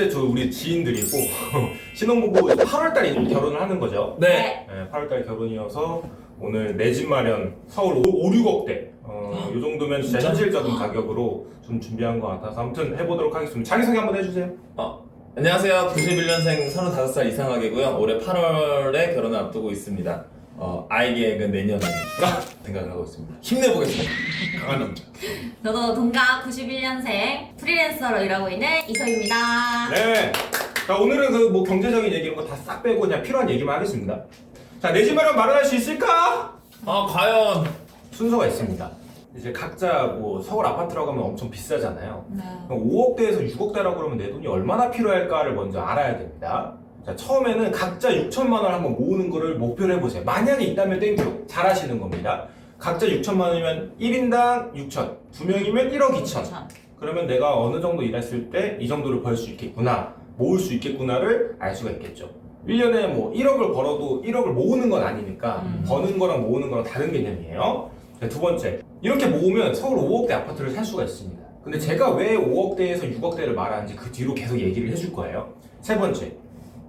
실제 저 우리 지인들이고 신혼부부 8월달에 결혼을 하는 거죠. 네. 네, 8월달 결혼이어서 오늘 내 집 마련 서울 5, 6억대 어, 이 정도면 진짜? 현실적인 가격으로 좀 준비한 것 같아서 아무튼 해보도록 하겠습니다. 자기소개 한번 해주세요. 안녕하세요. 91년생 35살 이상하게고요. 올해 8월에 결혼을 앞두고 있습니다. 어, 아이 계획은 내년에 생각을 하고 있습니다. 힘내보겠습니다. 강한 남자. 저도 동갑 91년생 프리랜서로 일하고 있는 이서유입니다. 네. 자 오늘은 그 뭐 경제적인 얘기 이런 거 다 싹 빼고 그냥 필요한 얘기만 하겠습니다. 자 내 집 마련 마련할 수 있을까? 아, 과연. 순서가 있습니다. 이제 각자 뭐 서울 아파트라고 하면 엄청 비싸잖아요. 네. 5억대에서 6억대라고 그러면 내 돈이 얼마나 필요할까를 먼저 알아야 됩니다. 자, 처음에는 각자 6천만 원 한번 모으는 거를 목표로 해보세요. 만약에 있다면 땡큐. 잘 하시는 겁니다. 각자 6천만 원이면 1인당 6천, 두 명이면 1억 2천. 참. 그러면 내가 어느 정도 일했을 때 이 정도를 벌 수 있겠구나, 모을 수 있겠구나를 알 수가 있겠죠. 1년에 뭐 1억을 벌어도 1억을 모으는 건 아니니까 음. 버는 거랑 모으는 거랑 다른 개념이에요. 자, 두 번째, 이렇게 모으면 서울 5억대 아파트를 살 수가 있습니다. 근데 제가 왜 5억대에서 6억대를 말하는지 그 뒤로 계속 얘기를 해줄 거예요. 세 번째,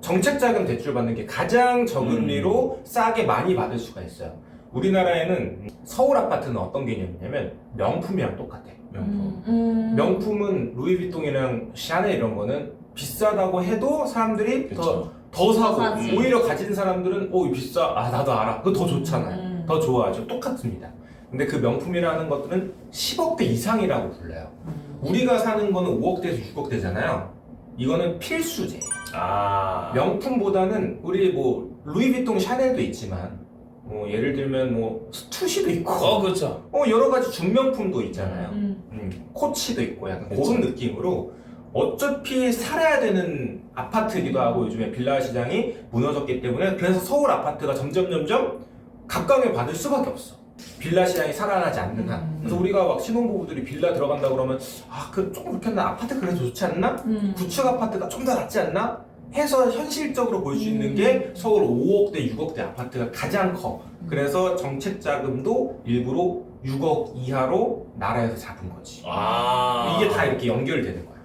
정책자금 대출 받는 게 가장 저금리로 싸게 많이 받을 수가 있어요. 우리나라에는 서울 아파트는 어떤 개념이냐면 명품이랑 똑같아. 명품. 음, 음. 명품은 루이비통이랑 샤넬 이런 거는 비싸다고 해도 사람들이 더, 그쵸. 더 사고 더 사지. 오히려 가진 사람들은 오 이거 비싸 아 나도 알아 그거 더 좋잖아요 음. 더 좋아하죠 똑같습니다 근데 그 명품이라는 것들은 10억대 이상이라고 불러요 음. 우리가 사는 거는 5억대에서 6억대잖아요 이거는 필수제 아. 명품보다는 우리 뭐 루이비통 샤넬도 있지만 뭐 예를 들면 뭐 스투시도 있고 어, 그렇죠. 어 여러 가지 중명품도 있잖아요 음. 음, 코치도 있고 약간 그쵸. 그런 느낌으로 어차피 살아야 되는 아파트이기도 하고 요즘에 빌라 시장이 무너졌기 때문에 그래서 서울 아파트가 점점 점점 각광을 받을 수밖에 없어. 빌라 시장이 살아나지 않는 한. 음. 그래서 우리가 막 신혼부부들이 빌라 들어간다 그러면 아 그 조금 그렇게 했나 아파트 그래도 좋지 않나? 음. 구축 아파트가 좀 더 낫지 않나? 해서 현실적으로 볼 수 있는 음. 게 서울 5억대, 6억대 아파트가 가장 커. 음. 그래서 정책 자금도 일부러 6억 이하로 나라에서 잡은 거지. 아. 이게 다 이렇게 연결되는 거야.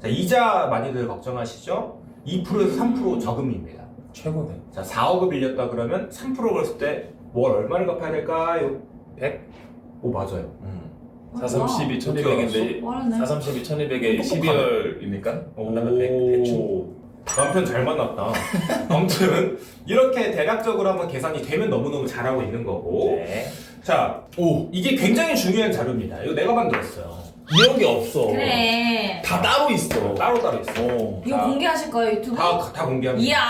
자, 이자 많이들 걱정하시죠? 2%에서 3% 저금리입니다. 최고네. 자, 4억을 빌렸다 그러면 3% 걸었을 때 월 얼마를 갚아야 될까요? 100? 오, 맞아요. 음. 와. 4, 3, 12, 1200인데 빠르네. 4, 3, 12, 1200에 똑똑하네. 12월입니까? 그다음에 100 대충. 오, 남편 잘 만났다. 아무튼, 이렇게 대략적으로 한번 계산이 되면 너무너무 잘하고 있는 거고. 네. 자, 오, 이게 굉장히 중요한 자료입니다. 이거 내가 만들었어요. 기억이 없어. 그래. 다 따로 있어. 따로 따로 있어. 어. 이거 자, 공개하실 거예요 유튜브? 다, 다 공개합니다. 이야.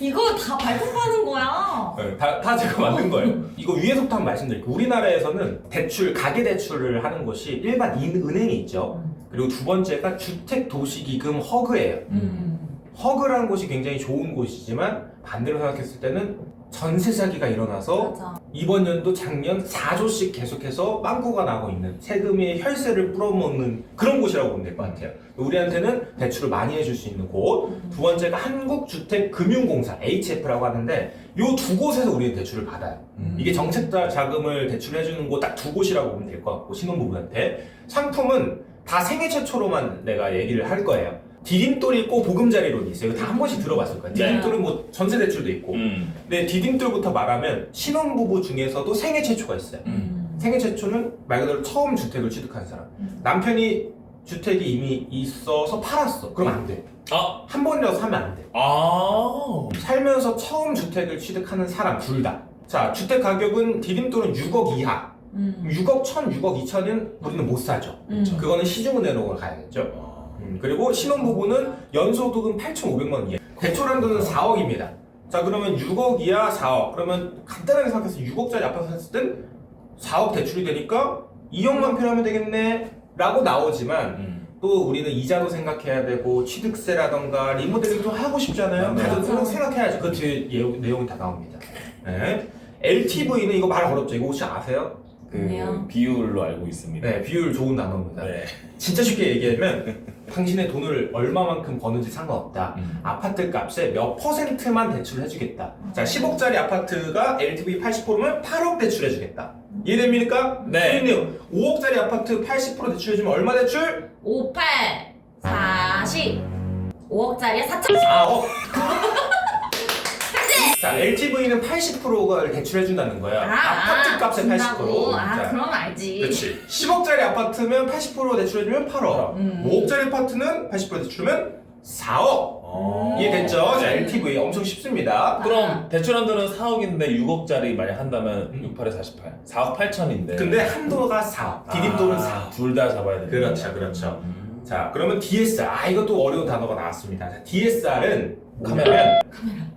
이거 다 발표하는 거야. 네, 다, 다 제가 만든 거예요. 이거 위에서부터 한번 말씀드릴게요. 우리나라에서는 대출, 가계 대출을 하는 곳이 일반 인- 은행이 있죠. 그리고 두 번째가 주택도시기금 허그예요. 음. 허그라는 곳이 굉장히 좋은 곳이지만 반대로 생각했을 때는 전세 사기가 일어나서 맞아. 이번 연도 작년 4조씩 계속해서 빵꾸가 나고 있는 세금의 혈세를 뿌려먹는 그런 곳이라고 보면 될 것 같아요. 우리한테는 대출을 많이 해줄 수 있는 곳. 두 번째가 한국주택금융공사 HF라고 하는데 이 두 곳에서 우리는 대출을 받아요. 음. 이게 정책 자- 자금을 대출해주는 곳 딱 두 곳이라고 보면 될 것 같고 신혼부부한테 상품은 다 생애 최초로만 내가 얘기를 할 거예요. 디딤돌이 있고 보금자리론이 있어요. 이거 다 한 번씩 들어봤을 거예요. 네. 디딤돌은 뭐 전세 대출도 있고. 음. 네, 디딤돌부터 말하면 신혼부부 중에서도 생애 최초가 있어요. 음. 생애 최초는 말 그대로 처음 주택을 취득한 사람. 음. 남편이 주택이 이미 있어서 팔았어. 그럼 안 돼. 아. 한 번이라도 사면 안 돼. 아. 살면서 처음 주택을 취득하는 사람 둘 다. 자, 주택 가격은 디딤돌은 6억 이하. 음. 6억 1천, 6억 2천은 우리는 못 사죠. 음. 그거는 시중은행으로 가야겠죠. 아. 음, 그리고 신혼부부는 연소득은 8,500만 원 이하. 대출 한도는 4억입니다. 자, 그러면 6억 이하 4억. 그러면 간단하게 생각해서 6억짜리 아파트 샀을 땐 4억 대출이 되니까 2억만 필요하면 되겠네. 라고 나오지만 음. 또 우리는 이자도 생각해야 되고 취득세라던가 리모델링도 하고 싶잖아요. 네. 다들 그런 생각해야지. 그 뒤에 내용이 다 나옵니다. 네. LTV는 이거 말 어렵죠. 이거 혹시 아세요? 그. 비율로 알고 있습니다. 네, 비율 좋은 단어입니다. 네. 진짜 쉽게 얘기하면 당신의 돈을 얼마만큼 버는지 상관없다. 음. 아파트 값의 몇 퍼센트만 대출을 해주겠다. 자, 10억짜리 아파트가 LTV 80%면 8억 대출해주겠다. 이해됩니까? 네. 그럼요. 5억짜리 아파트 80% 대출해주면 얼마 대출? 58, 40, 다시 5억짜리에 4천 4억. 자, LTV는 80%가 대출해준다는 거야. 아파트 값의 80%. 아 자, 그럼 알지 그렇지. 10억짜리 아파트면 80% 대출해주면 8억. 음. 5억짜리 아파트는 80% 대출하면 4억. 어. 이해됐죠? 자, LTV 엄청 쉽습니다. 그럼 대출 한도는 4억인데 6억짜리 만약 한다면 음. 68에 48. 4억 8천인데. 근데 한도가 4억. 디딤돌은 4억. 둘다 잡아야 돼. 그렇죠, 그렇죠. 자, 그러면 DSR. 아, 이것도 어려운 단어가 나왔습니다. 자, DSR은 카메라.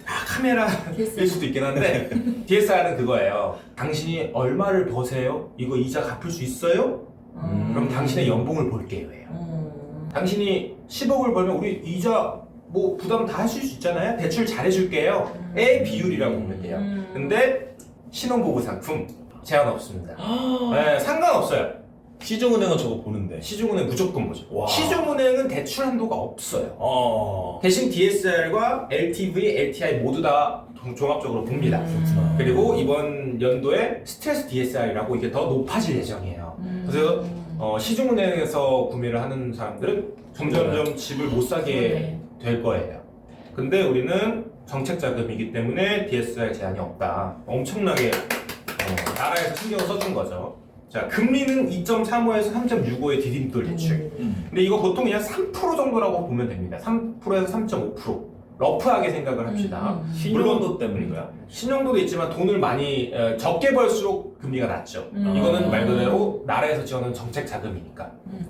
아, 카메라일 수도 있긴 한데 DSR은 그거예요. 당신이 얼마를 버세요? 이거 이자 갚을 수 있어요? 음. 그럼 당신의 연봉을 볼게요. 예요. 음. 당신이 10억을 벌면 우리 이자 뭐 부담 다 하실 수 있잖아요. 대출 잘해줄게요. 의 비율이라고 보면 돼요. 음. 근데 신혼부부 상품 제한 없습니다. 네, 상관없어요. 시중은행은 저거 보는데. 시중은행 무조건 보죠. 와. 시중은행은 대출 한도가 없어요. 어. 대신 DSR과 LTV, LTI 모두 다 종- 종합적으로 봅니다. 그렇구나. 그리고 이번 연도에 스트레스 DSR이라고 이게 더 높아질 예정이에요. 음. 그래서 어, 시중은행에서 구매를 하는 사람들은 점점점 집을 못 사게 네. 될 거예요. 근데 우리는 정책 자금이기 때문에 DSR 제한이 없다. 엄청나게 어, 나라에서 신경을 써준 거죠. 자, 금리는 2.35에서 3.65의 디딤돌 대출. 음. 근데 이거 보통 그냥 3% 정도라고 보면 됩니다. 3%에서 3.5%. 러프하게 생각을 합시다. 음. 신용도 때문인가요? 신용도도 있지만 돈을 많이 어, 적게 벌수록 금리가 낮죠. 음. 이거는 말 그대로 나라에서 지원하는 정책 자금이니까. 음.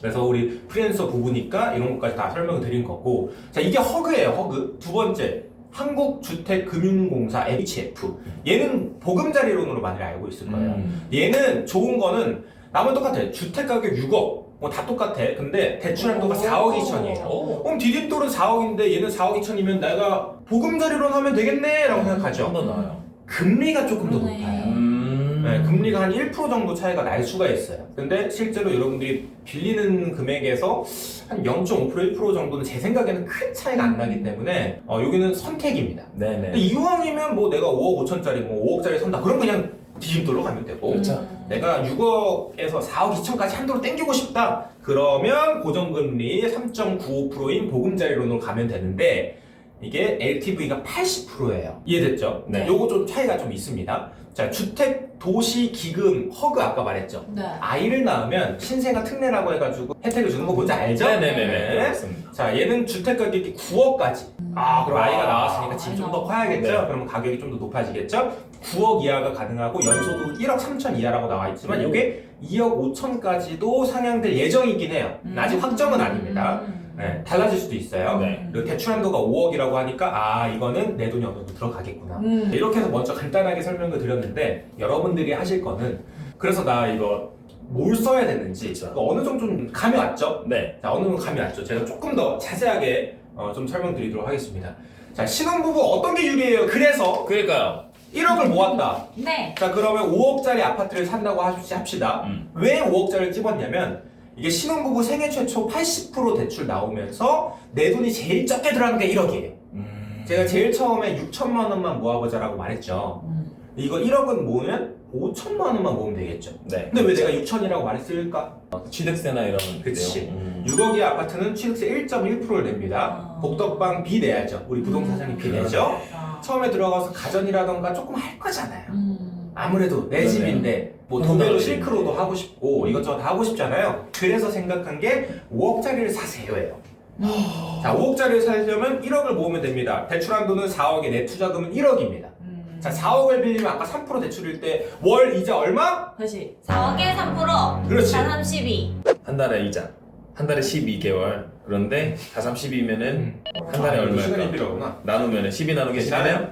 그래서 우리 프리랜서 부부니까 이런 것까지 다 설명을 드린 거고. 자, 이게 허그예요, 허그. 두 번째. 한국주택금융공사 HF. 얘는 보금자리론으로 많이 알고 있을 거예요. 음. 얘는 좋은 거는 남은 똑같아. 주택 가격 6억. 뭐 다 똑같아. 근데 대출 한도가 4억 2천이에요. 오. 그럼 디딤돌은 4억인데 얘는 4억 2천이면 내가 보금자리론 하면 되겠네? 라고 생각하죠. 좀더 나아요. 금리가 조금 더 그러네. 높아요. 음. 네, 금리가 한 1% 정도 차이가 날 수가 있어요. 근데 실제로 여러분들이 빌리는 금액에서 한 0.5% 1% 정도는 제 생각에는 큰 차이가 안 나기 때문에 어, 여기는 선택입니다. 네네. 근데 이왕이면 뭐 내가 5억 5천짜리 뭐 5억짜리 산다. 그럼 그냥 디딤돌로 가면 되고 그렇죠. 내가 6억에서 4억 2천까지 한도로 땡기고 싶다. 그러면 고정금리 3.95%인 보금자리론으로 가면 되는데 이게 LTV가 80%예요. 이해됐죠? 네. 요거 좀 차이가 좀 있습니다. 자, 주택 도시 기금 허그 아까 말했죠. 네. 아이를 낳으면 신생아 특례라고 해가지고 혜택을 주는 거 뭔지 알죠? 네네네네. 네. 맞습니다. 자, 얘는 주택 가격이 9억까지. 아, 그럼 와. 아이가 나왔으니까 집이 좀 더 커야겠죠? 네. 그러면 가격이 좀 더 높아지겠죠? 9억 이하가 가능하고 연소득 1억 3천 이하라고 나와 있지만 이게 2억 5천까지도 상향될 예정이긴 해요. 아직 확정은 아닙니다. 음. 네, 달라질 수도 있어요. 네. 그리고 대출 한도가 5억이라고 하니까 아 이거는 내 돈이 어느 정도 들어가겠구나. 음. 이렇게 해서 먼저 간단하게 설명을 드렸는데 여러분들이 하실 거는 그래서 나 이거 뭘 써야 되는지. 그거 어느 정도 좀 감이 왔죠? 네. 자, 어느 정도 감이 왔죠? 제가 조금 더 자세하게 어, 좀 설명드리도록 하겠습니다. 자, 신혼부부 어떤 게 유리해요? 그래서 그러니까요. 1억을 모았다. 네. 자, 그러면 5억짜리 아파트를 산다고 하시- 합시다. 음. 왜 5억짜리를 집었냐면 이게 신혼부부 생애 최초 80% 대출 나오면서 내 돈이 제일 적게 들어가는 게 1억이에요. 음. 제가 제일 처음에 6천만 원만 모아보자라고 말했죠. 음. 이거 1억은 모으면 5천만 원만 모으면 되겠죠. 네. 근데 왜 내가 6천이라고 말했을까? 취득세나 이런. 그치. 내용. 음. 6억의 아파트는 취득세 1.1%를 냅니다. 아. 복덕방 비 내야죠. 우리 부동산 사장님 비 음. 내죠. 아. 처음에 들어가서 가전이라던가 조금 할 거잖아요. 음. 아무래도 내 그러네요. 집인데 뭐 집인데. 실크로도 하고 싶고 이것저것 다 하고 싶잖아요. 그래서 생각한 게 5억짜리를 사세요예요. 자, 5억짜리를 사려면 1억을 모으면 됩니다. 대출 한도는 4억에 내 투자금은 1억입니다. 음. 자, 4억을 빌리면 아까 3% 대출일 때 월 이자 얼마? 다시 4억에 3% 그렇지. 다 32. 한 달에 이자. 한 달에 12개월. 그런데 다삼 12면은 한 달에 아, 얼마일까? 시간이 필요하구나. 나누면 12 나누기 12네요?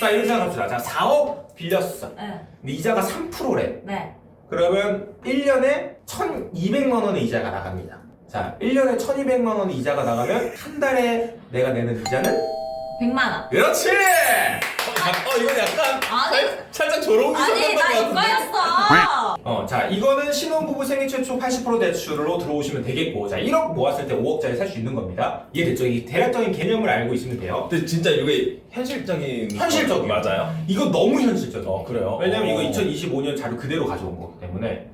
자, 이렇게 생각합시다. 자, 4억 빌렸어. 네. 근데 이자가 3%래. 네. 그러면 1년에 1,200만 원의 이자가 나갑니다. 자, 1년에 1,200만 원의 이자가 나가면 한 달에 내가 내는 이자는 100만 원. 그렇지! 어, 이건 약간 아니, 살짝 조롱이 아니 섞였던 나것 같은데. 이거였어. 어, 자, 이거는 신혼부부 생애 최초 80% 대출로 들어오시면 되겠고, 자, 1억 모았을 때 5억짜리 살 수 있는 겁니다. 이해됐죠? 이 대략적인 개념을 알고 있으면 돼요. 근데 진짜 이게 현실적인 현실적이에요. 거 맞아요? 이거 너무 현실적이에요. 어 그래요? 왜냐면 어. 이거 2025년 자료 그대로 가져온 거기 때문에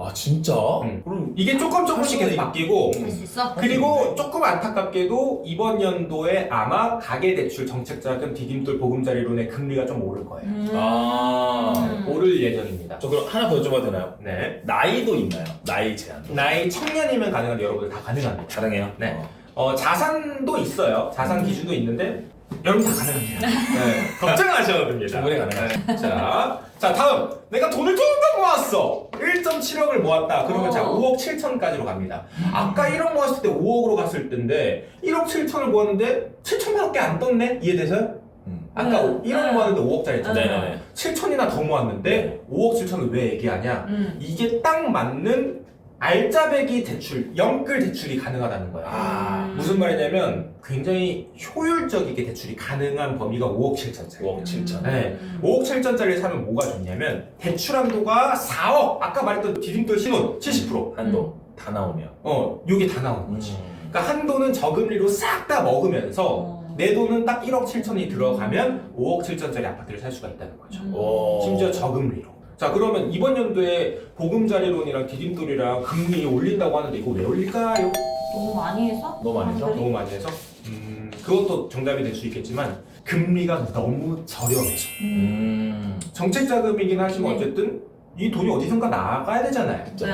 아 진짜? 음. 그럼 이게 조금 조금씩 계속 바뀌고 음. 할수 있어? 그리고 조금 안타깝게도 이번 연도에 아마 가계대출 정책자금 디딤돌 보금자리론의 금리가 좀 오를 거예요. 음. 아. 음. 오를 예정입니다. 저 그럼 하나 더 여쭤봐도 되나요? 네. 나이도 있나요? 나이 제한. 나이 청년이면 가능한데 여러분들 다 가능합니다. 가능해요? 네. 어. 어, 자산도 있어요. 자산 기준도 있는데 여러분 다 가능합니다. 네. 걱정하셔도 됩니다. 충분히 가능해요. 네. 자, 자 다음 내가 돈을 좀더 모았어. 1.7억을 모았다. 그러면 어. 자 5억 7천까지로 갑니다. 아까 1억 모았을 때 5억으로 갔을 때인데 1억 7천을 모았는데 7천만원밖에 안 떴네. 이해되세요? 음. 아까 음. 1억 음. 모았는데 5억짜리 했잖아요. 네네네. 7천이나 더 모았는데 5억 7천을 왜 얘기하냐? 음. 이게 딱 맞는 알짜배기 대출, 영끌 대출이 가능하다는 거예요. 아. 무슨 말이냐면 굉장히 효율적이게 대출이 가능한 범위가 5억 7천짜리. 5억 7천. 네. 5억 7천짜리 사면 뭐가 좋냐면 대출 한도가 4억. 아까 말했던 디딤돌 신혼 70%. 한도 다 나오면. 어, 요게 다 나오는 거지. 음. 그러니까 한도는 저금리로 싹 다 먹으면서 어. 내 돈은 딱 1억 7천이 들어가면 5억 7천짜리 아파트를 살 수가 있다는 거죠. 음. 오. 심지어 저금리로. 자 그러면 이번 연도에 보금자리론이랑 디딤돌이랑 금리 올린다고 하는데 이거 왜 올릴까요? 너무 많이 해서? 너무 많이 해서? 너무 많이 해서 음, 그것도 정답이 될 수 있겠지만 금리가 너무 저렴해서 음. 음. 정책 자금이긴 하지만 네. 어쨌든 이 돈이 어디선가 나가야 되잖아요. 네.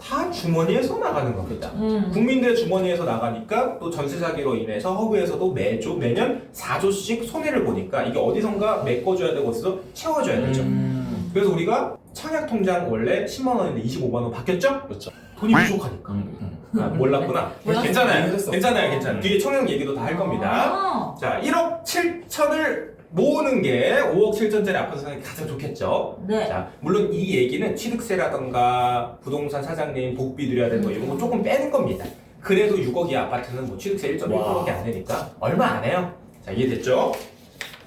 다 주머니에서 나가는 겁니다. 음. 국민들의 주머니에서 나가니까 또 전세 사기로 인해서 허브에서도 매조 매년 4조씩 손해를 보니까 이게 어디선가 메꿔줘야 되고 어디서 채워줘야 되죠. 음. 그래서 우리가 청약 통장 원래 10만 원인데 25만 원 바뀌었죠? 그렇죠. 돈이 부족하니까. 음. 음. 아, 몰랐구나. 괜찮아요. 괜찮아요. 괜찮아요. 뒤에 청약 얘기도 다 할 겁니다. 아. 자, 1억 7천을 모으는 게 5억 7천짜리 아파트 사는 게 가장 좋겠죠. 네. 자, 물론 이 얘기는 취득세라던가 부동산 사장님 복비 드려야 되는 거 이런 거 조금 빼는 겁니다. 그래도 6억 이 아파트는 뭐 취득세 1.1%밖에 안 되니까 얼마 안 해요. 자, 이해됐죠?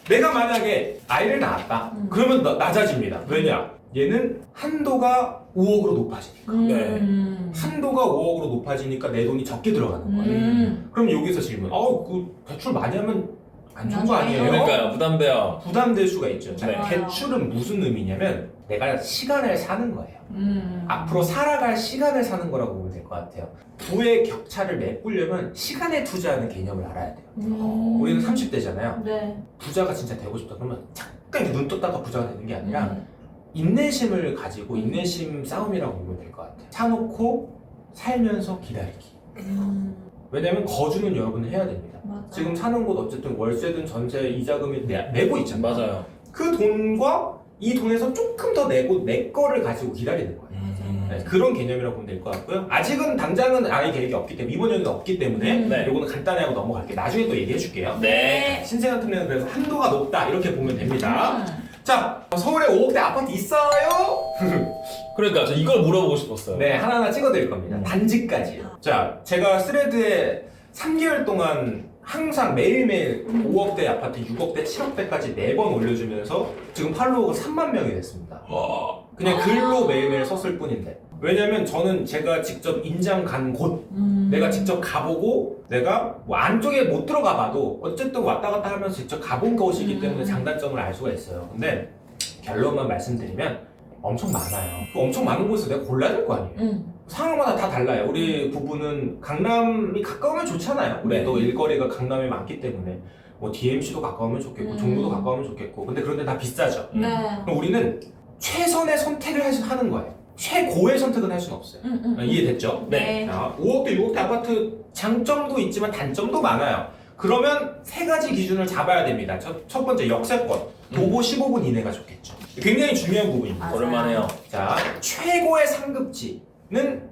내가 만약에 아이를 낳았다. 음. 그러면 나- 낮아집니다. 왜냐? 얘는 한도가 5억으로 높아지니까. 음. 한도가 5억으로 높아지니까 내 돈이 적게 들어가는 거예요. 음. 그럼 여기서 질문. 어, 그 대출 많이 하면 안 좋은 거? 아니에요? 그러니까요. 부담돼요. 부담될 수가 있죠. 자, 네. 대출은 무슨 의미냐면 내가 시간을 사는 거예요. 음. 앞으로 살아갈 시간을 사는 거라고 보면 될 것 같아요. 부의 격차를 메꾸려면 시간에 투자하는 개념을 알아야 돼요. 음. 우리는 30대잖아요. 네. 부자가 진짜 되고 싶다 그러면 잠깐 이렇게 눈 떴다가 부자가 되는 게 아니라 음. 인내심을 가지고 인내심 싸움이라고 보면 될 것 같아요. 사놓고 살면서 기다리기. 음. 왜냐면 거주는 여러분은 해야 됩니다. 맞아. 지금 사는 곳 어쨌든 월세든 전세 이자금이 내, 내고 있잖아요. 맞아요. 그 돈과 이 돈에서 조금 더 내고 내 거를 가지고 기다리는 거예요. 음. 네, 그런 개념이라고 보면 될 것 같고요. 아직은 당장은 아예 계획이 없기 때문에 이번 연도는 없기 때문에 음. 네. 요거는 간단히 하고 넘어갈게요. 나중에 또 얘기해 줄게요. 네. 신생아 특례는 그래서 한도가 높다 이렇게 보면 됩니다. 음. 자, 서울에 5억대 아파트 있어요? 그러니까 저 이걸 물어보고 싶었어요. 네, 하나하나 찍어드릴 겁니다. 음. 단지까지요. 자, 제가 스레드에 3개월 동안 항상 매일매일 5억대 아파트, 6억대, 7억대까지 매번 올려주면서 지금 팔로워가 3만 명이 됐습니다. 와. 그냥 글로 매일매일 썼을 뿐인데. 왜냐면 저는 제가 직접 인장 간 곳, 음. 내가 직접 가보고 내가 뭐 안쪽에 못 들어가 봐도 어쨌든 왔다 갔다 하면서 직접 가본 것이기 때문에 음. 장단점을 알 수가 있어요. 근데 결론만 말씀드리면 엄청 많아요. 그 엄청 많은 곳에서 내가 골라야 될 거 아니에요. 음. 상황마다 다 달라요. 우리 부부는 강남이 가까우면 좋잖아요. 우리 네. 또 일거리가 강남에 많기 때문에 뭐 DMC도 가까우면 좋겠고 음. 종로도 가까우면 좋겠고 근데 그런데 다 비싸죠. 음. 네. 그럼 우리는 최선의 선택을 하- 하는 거예요. 최고의 선택은 할 수는 없어요. 음, 음. 아, 이해됐죠? 네. 자, 5억대, 6억대 아파트 장점도 있지만 단점도 많아요. 그러면 세 가지 기준을 잡아야 됩니다. 첫, 첫 번째 역세권. 도보 15분 이내가 좋겠죠. 굉장히 중요한 부분입니다. 맞아요. 오랜만에요. 자, 최고의 상급지는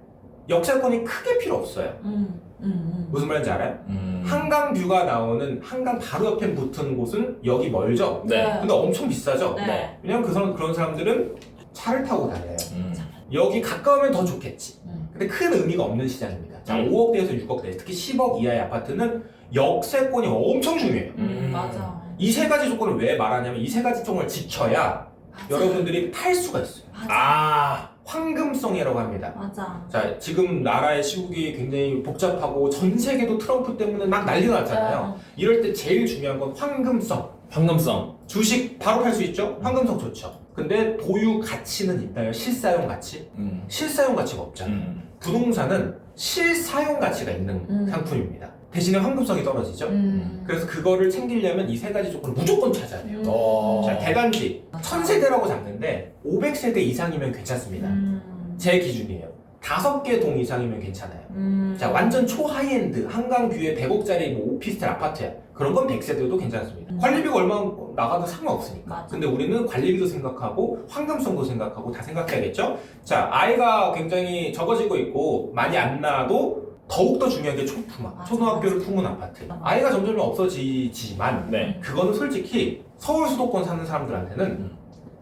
역세권이 크게 필요 없어요. 음. 음. 음. 무슨 말인지 알아요? 음. 한강 뷰가 나오는 한강 바로 옆에 붙은 곳은 여기 멀죠? 네. 근데 엄청 비싸죠? 네. 왜냐면 그 사람, 그런 사람들은 차를 타고 다녀요. 음. 여기 가까우면 더 좋겠지. 음. 근데 큰 의미가 없는 시장입니다. 자, 음. 5억대에서 6억대, 특히 10억 이하의 아파트는 역세권이 엄청 중요해요. 음. 맞아. 이 세 가지 조건을 왜 말하냐면 이 세 가지 조건을 지켜야 맞아. 여러분들이 탈 수가 있어요. 맞아. 아. 황금성이라고 합니다. 맞아. 자, 지금 나라의 시국이 굉장히 복잡하고 전 세계도 트럼프 때문에 막 난리가 났잖아요. 네. 이럴 때 제일 중요한 건 황금성. 황금성. 주식 바로 팔 수 있죠? 황금성 좋죠. 그 근데 보유 가치는 있나요? 실사용 가치? 음. 실사용 가치가 없잖아요. 음. 부동산은 실사용 가치가 있는 음. 상품입니다. 대신에 환급성이 떨어지죠. 음. 그래서 그거를 챙기려면 이 세 가지 조건을 무조건 찾아야 돼요. 음. 어. 자, 대단지 1000세대라고 잡는데 500세대 이상이면 괜찮습니다. 음. 제 기준이에요. 다섯 개 동 이상이면 괜찮아요. 음. 자, 완전 초하이엔드, 한강 뷰에 100억짜리 뭐 오피스텔 아파트야. 그런 건 100세대도 괜찮습니다. 음. 관리비가 얼마 나가도 상관없으니까. 맞아. 근데 우리는 관리비도 생각하고 환금성도 생각하고 다 생각해야겠죠? 자, 아이가 굉장히 적어지고 있고 많이 안 낳아도 더욱더 중요한 게 초품화. 맞아, 초등학교를 품은 아파트. 아이가 점점 없어지지만 네. 그거는 솔직히 서울 수도권 사는 사람들한테는 음.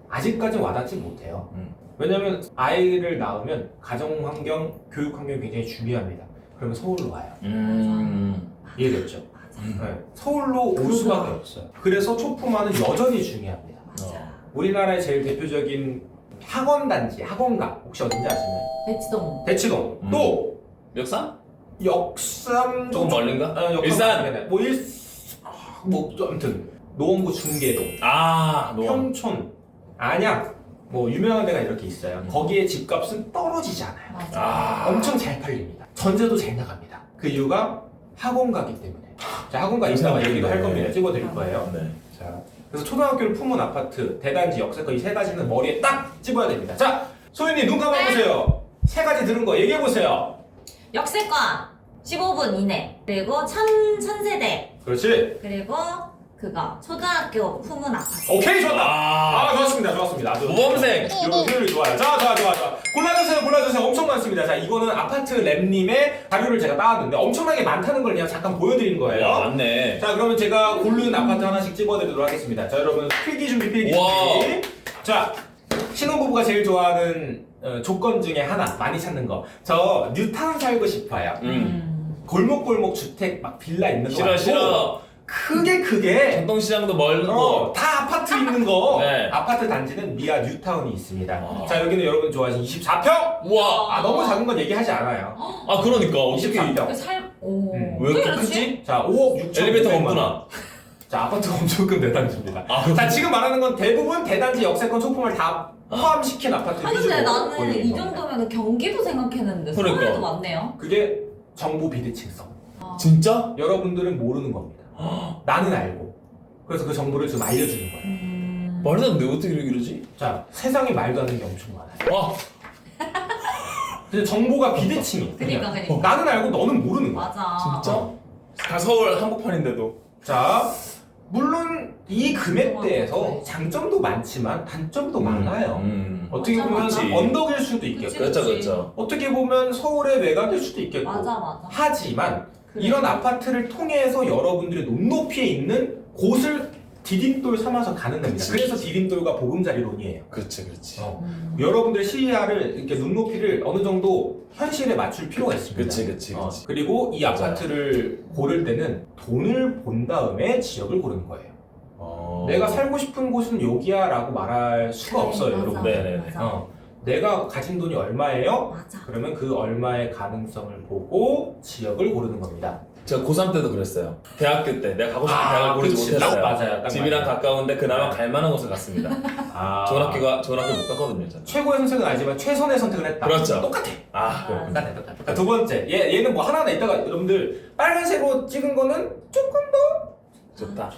아직까지 와닿지 못해요. 음. 왜냐면 아이를 낳으면 가정 환경, 교육 환경이 굉장히 중요합니다. 그러면 서울로 와요. 음. 이해됐죠? 음. 네. 서울로 올. 수밖에 없어요. 그래서 초품화는 여전히 중요합니다. 맞아. 우리나라의 제일 대표적인 학원 단지, 학원가 혹시 어딘지 아시나요? 배치동. 대치동. 음. 또 역삼? 역삼 조금 멀린가? 어, 역삼 일산? 뭐 일, 아, 뭐 아무튼 노원구 중계동, 아, 노원. 평촌, 안양 뭐 유명한 데가 이렇게 있어요. 음. 거기에 집값은 떨어지지 않아요. 맞아. 아. 엄청 잘 팔립니다. 전세도 잘 나갑니다. 그 이유가 학원 가기 때문에. 자, 학원 가 이따가 네. 얘기도 할 겁니다. 찍어드릴 거예요. 네. 자, 그래서 초등학교를 품은 아파트, 대단지, 역세권 이 세 가지는 머리에 딱 집어야 됩니다. 자, 소연님 눈 감아보세요. 세 가지 들은 거 얘기해 보세요. 역세권 15분 이내. 그리고 천 천세대. 그렇지. 그리고 그거 초등학교 품은 아파트. 오케이, 좋았다. 아, 아, 좋았습니다. 좋았습니다. 아주. 모범생. 이거 효율이 좋아요. 자, 자, 좋아, 좋아. 골라주세요, 골라주세요. 엄청 많습니다. 자, 이거는 아파트 랩님의 자료를 제가 따왔는데 엄청나게 많다는 걸 그냥 잠깐 보여드린 거예요. 야, 맞네. 자, 그러면 제가 고른 아파트 하나씩 집어드리도록 하겠습니다. 자, 여러분 필기 준비, 필기. 준비. 자, 신혼부부가 제일 좋아하는 어, 조건 중에 하나 많이 찾는 거. 저 뉴타운 살고 싶어요. 음. 골목골목 주택 막 빌라 있는 거 싫어, 말고 싫어. 크게 크게 전동시장도 멀고. 어, 다 아파트 있는 거. 네. 아파트 단지는 미아 뉴타운이 있습니다. 아. 자, 여기는 여러분 좋아하시는 24평. 우와. 아, 너무 작은 건 얘기하지 않아요. 아, 그러니까. 어떻게. 24평. 그 살. 오. 음. 왜 이렇게? 크지? 자, 5억 6천. 엘리베이터가 없구나. 자, 아파트가 엄청 큰 대단지입니다. 아, 자, 지금 말하는 건 대부분 대단지 역세권 소품을 다 포함시킨 아파트 아 위주로 근데 나는 보이는 이 겁니다. 정도면 경기도 생각했는데 그러니까. 서울에도 많네요. 그게 정보 비대칭성. 아. 진짜? 여러분들은 모르는 겁니다. 나는 알고. 그래서 그 정보를 좀 알려주는 거예요. 음. 말도 안 돼. 어떻게 이러지? 자, 세상에 말도 안 되는 게 엄청 많아요. 아, 근데 정보가 비대칭이. 그니까 그니까. 나는 알고 너는 모르는 거야. 맞아. 진짜? 다 서울 한복판인데도. 자, 물론 이 금액대에서 네. 장점도 많지만 단점도 많아요. 음. 어떻게 맞아, 보면 맞아. 언덕일 수도 그치, 있겠고, 그렇죠, 그치. 그렇죠. 어떻게 보면 서울의 외곽일 수도 있겠고. 맞아 맞아. 하지만 그래. 이런 아파트를 통해서 여러분들이 눈높이에 있는 곳을 디딤돌 삼아서 가는 겁니다. 그치. 그래서 디딤돌과 보금자리론이에요. 그렇지, 그렇지. 어. 음. 여러분들 시야를 이렇게 눈높이를 어느 정도 현실에 맞출 필요가 있습니다. 그치, 그치, 어, 그치. 그리고 이 맞아요. 아파트를 고를 때는 돈을 본 다음에 지역을 고르는 거예요. 어. 내가 살고 싶은 곳은 여기야라고 말할 수가 그래, 없어요, 맞아, 여러분. 네네네. 맞아. 어, 내가 가진 돈이 얼마예요? 맞아. 그러면 그 얼마의 가능성을 보고 지역을 고르는 겁니다. 제가 고3 때도 그랬어요. 대학교 때 내가 가고 싶은 아, 대학을 고르지 그치. 못했어요. 딱 맞아요, 딱 집이랑 맞아요. 가까운데 그나마 갈 만한 곳을 갔습니다. 아, 좋은 학교가 좋은 학교 못 갔거든요, 저는. 최고의 선택은 아니지만 최선의 선택을 했다. 그렇죠. 똑같아. 아, 그렇군요. 똑같아, 똑같아. 자, 두 번째, 얘 얘는 뭐 하나하나 있다가 여러분들 빨간색으로 찍은 거는 조금 좋다.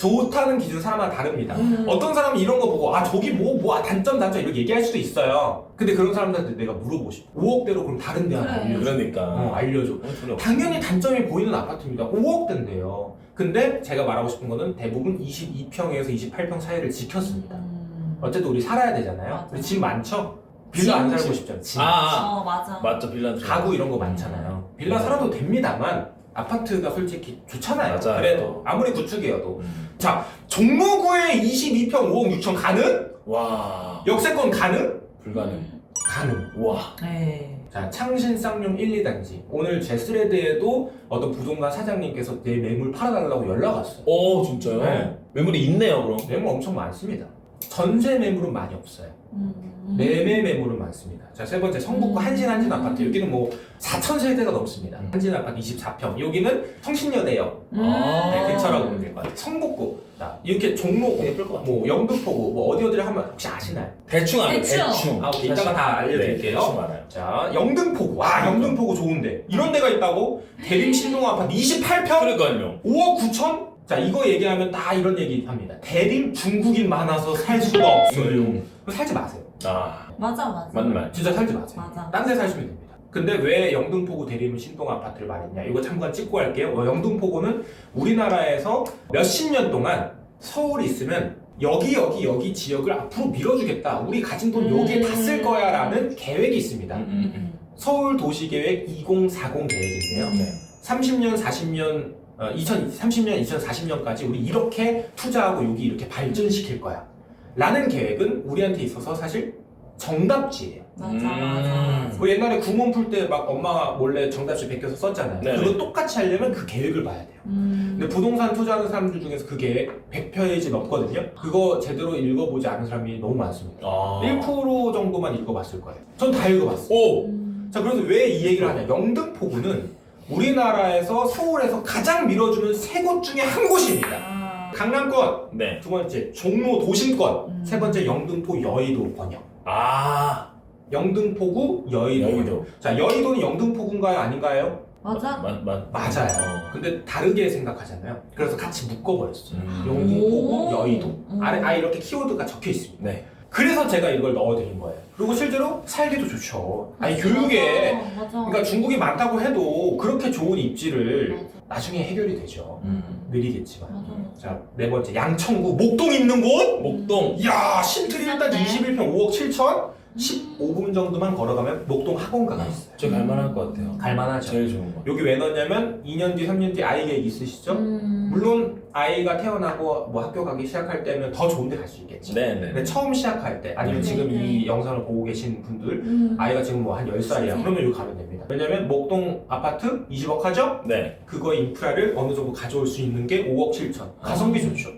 좋다는 기준 사람마다 다릅니다. 음. 어떤 사람은 이런 거 보고 아 저기 뭐 뭐 단점 단점 이렇게 얘기할 수도 있어요. 근데 그런 사람들한테 내가 물어보고 싶어. 5억대로 그럼 다른 데 하나 그래. 알려줘. 그러니까. 어, 알려줘. 어. 당연히 단점이 보이는 아파트입니다. 5억대인데요. 근데 제가 말하고 싶은 거는 대부분 22평에서 28평 사이를 지켰습니다. 음. 어쨌든 우리 살아야 되잖아요. 맞아. 우리 집 많죠? 빌라 안 집, 살고 집. 싶잖아요. 집. 아, 아. 어 맞아. 맞죠, 빌라 가구 이런 거 많잖아요. 빌라 살아도 됩니다만 아파트가 솔직히 좋잖아요. 맞아요. 그래도 아무리 구축이어도 음. 자 종로구에 22평 5억 6천 가능? 와, 역세권 가능? 불가능. 음. 가능. 와, 네. 자 창신 쌍용 1, 2단지 오늘 제 스레드에도 어떤 부동산 사장님께서 내 매물 팔아달라고 연락 왔어요. 오, 진짜요? 네. 매물이 있네요, 그럼. 매물 엄청 많습니다. 전세 매물은 많이 없어요. 음. 매매 매물은 많습니다. 자, 세 번째 성북구 음. 한신 한진 아파트. 여기는 뭐 4천 세대가 넘습니다. 음. 한진 아파트 24평. 여기는 성신여대역. 음. 아. 네, 근처라고 보면 될 것 같아요. 성북구. 자, 이렇게 종로구, 예쁠 것 같아요. 뭐 영등포구, 뭐 어디 어디를 하면 혹시 아시나요? 대충 알아요. 대충. 대충. 아, 오케이. 이따가 다 알려드릴게요. 네, 대충 알아요. 자, 영등포구. 아, 영등포구 좋은데. 이런 데가 있다고? 대림 신동 아파트 28평? 그러니까요. 5억 9천? 자, 이거 얘기하면 다 이런 얘기 합니다. 대림 중국인 많아서 살 수가 없어요. 음. 그럼 살지 마세요. 아 맞아 맞아. 맞는 말. 진짜 살지 마세요. 맞아. 딴 데 사시면 됩니다. 근데 왜 영등포구 대림 신동 아파트를 말했냐? 이거 잠깐 찍고 할게요. 어, 영등포구는 우리나라에서 몇십 년 동안 서울이 있으면 여기 여기 여기 지역을 앞으로 밀어주겠다. 우리 가진 돈 여기에 다 쓸 거야라는 계획이 있습니다. 음, 음, 음. 서울 도시계획 2040 계획인데요. 네. 30년, 40년, 어, 2030년, 2040년까지 우리 이렇게 투자하고 여기 이렇게 발전시킬 거야. 라는 계획은 우리한테 있어서 사실 정답지예요. 맞아 음. 맞아. 그 옛날에 구몬 풀 때 막 엄마가 몰래 정답지 베껴서 썼잖아요. 네네. 그거 똑같이 하려면 그 계획을 봐야 돼요. 음. 근데 부동산 투자하는 사람들 중에서 그 계획 100페이지 넘거든요. 그거 제대로 읽어보지 않은 사람이 너무 많습니다. 아. 1% 정도만 읽어봤을 거예요. 전 다 읽어봤어요. 오. 음. 자, 그래서 왜 이 얘기를 하냐? 영등포구는 우리나라에서 서울에서 가장 밀어주는 세 곳 중에 한 곳입니다. 아. 강남권, 네. 두 번째 종로 도심권, 음. 세 번째 영등포 여의도 권역. 아. 영등포구 여의도. 여의도. 자, 여의도는 영등포구인가요? 아닌가요? 맞아. 맞 맞. 맞아요. 근데 다르게 생각하잖아요. 그래서 같이 묶어버렸어요. 음. 영등포구 오. 여의도. 음. 아래 아 이렇게 키워드가 적혀 있습니다. 네. 그래서 제가 이걸 넣어드린 거예요. 그리고 실제로 살기도 좋죠. 아니 맞아, 교육에 맞아. 맞아. 그러니까 중국이 많다고 해도 그렇게 좋은 입지를 맞아. 나중에 해결이 되죠. 음. 느리겠지만. 맞아. 자, 네 번째. 양천구 목동 있는 곳? 목동. 이야, 신트리 일단 괜찮네. 21평 5억 7천? 15분 정도만 걸어가면 목동 학원가가 있어요. 저 갈만할 것 같아요. 갈만하죠. 제일 좋은 거. 여기 왜 넣냐면 2년 뒤, 3년 뒤 아이 계획 있으시죠? 음. 물론 아이가 태어나고 뭐 학교 가기 시작할 때면 더 좋은 데 갈 수 있겠지. 네, 네. 근데 처음 시작할 때 아니면 네, 지금 네. 이 영상을 보고 계신 분들 음. 아이가 지금 뭐 한 10살이야. 네. 그러면 여기 가면 됩니다. 왜냐면 목동 아파트 20억 하죠? 네. 그거 인프라를 어느 정도 가져올 수 있는 게 5억 7천. 가성비 좋죠.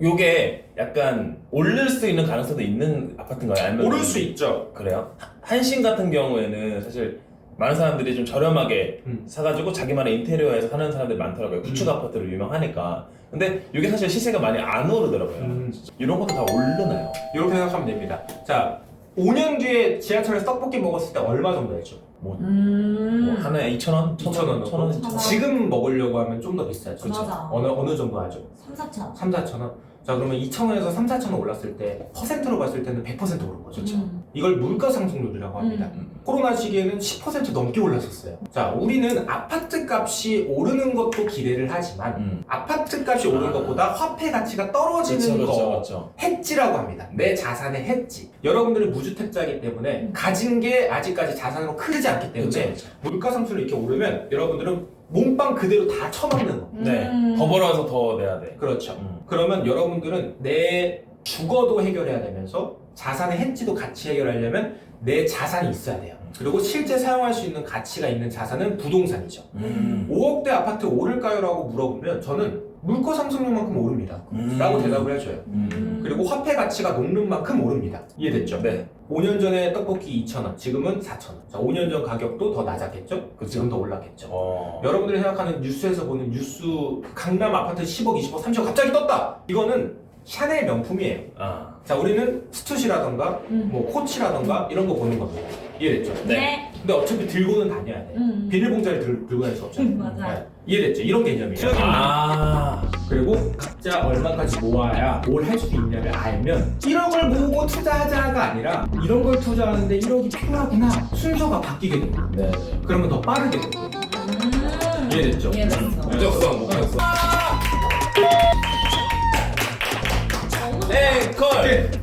요게 약간 오를 수 있는 가능성도 있는 아파트인가요? 아니면 오를 수 있죠. 그래요? 한신 같은 경우에는 사실 많은 사람들이 좀 저렴하게 음. 사가지고 자기만의 인테리어에서 사는 사람들이 많더라고요. 구축 음. 아파트로 유명하니까. 근데 이게 사실 시세가 많이 안 오르더라고요. 음, 이런 것도 다 오르나요? 이렇게 생각하면 됩니다. 자, 5년 뒤에 지하철에서 떡볶이 먹었을 때 얼마 정도 했죠? 음. 뭐 하나에 2,000원? 2,000원 천 원? 맞아. 지금 먹으려고 하면 좀 더 비싸죠. 그쵸. 맞아. 어느, 어느 정도 하죠? 3, 4천. 3, 4천 원? 자, 그러면 2,000원에서 3, 4천 원 올랐을 때 퍼센트로 봤을 때는 100% 오른 거죠. 음. 이걸 물가 상승률이라고 합니다. 음. 코로나 시기에는 10% 넘게 올랐었어요. 자, 우리는 아파트 값이 오르는 것도 기대를 하지만 음. 아파트 값이 오르는 아. 것보다 화폐 가치가 떨어지는 그렇죠, 거 그렇죠, 그렇죠. 해지라고 합니다. 내 자산의 해지. 여러분들은 무주택자이기 때문에 음. 가진 게 아직까지 자산으로 크지 않기 때문에. 물가 상승률이 이렇게 오르면 여러분들은 몸빵 그대로 다 쳐박는 거. 네. 음. 더 벌어서 더 내야 돼. 그렇죠. 음. 그러면 여러분들은 내 주거도 해결해야 되면서 자산의 해지도 같이 해결하려면 내 자산이 있어야 돼요. 그리고 실제 사용할 수 있는 가치가 있는 자산은 부동산이죠. 음. 5억대 아파트 오를까요? 라고 물어보면 저는 물가 상승률만큼 오릅니다. 음. 라고 대답을 해줘요. 음. 그리고 화폐 가치가 녹는 만큼 오릅니다. 이해됐죠? 네. 5년 전에 떡볶이 2,000원, 지금은 4,000원. 자, 5년 전 가격도 더 낮았겠죠? 그쵸. 지금 더 올랐겠죠. 어. 여러분들이 생각하는 뉴스에서 보는 뉴스 강남 아파트 10억, 20억, 30억 갑자기 떴다! 이거는 샤넬 명품이에요. 아. 자, 우리는 스투시라던가 음. 뭐 코치라던가 이런 거 보는 겁니다. 이해됐죠? 네. 네. 근데 어차피 들고는 다녀야 돼. 음. 비닐봉지를 들, 들고 다닐 수 없잖아요. 음, 맞아요. 네. 이해됐죠? 이런 개념이에요. 아. 그리고 각자 얼마까지 모아야 뭘 할 수 있냐를 알면 1억을 모으고 투자하자가 아니라 이런 걸 투자하는데 1억이 필요하구나 순서가 바뀌게 됩니다. 네. 그러면 더 빠르게 돼요. 음. 이해됐죠? 이해됐어. 무적성 못 갔어. 네, 앵콜.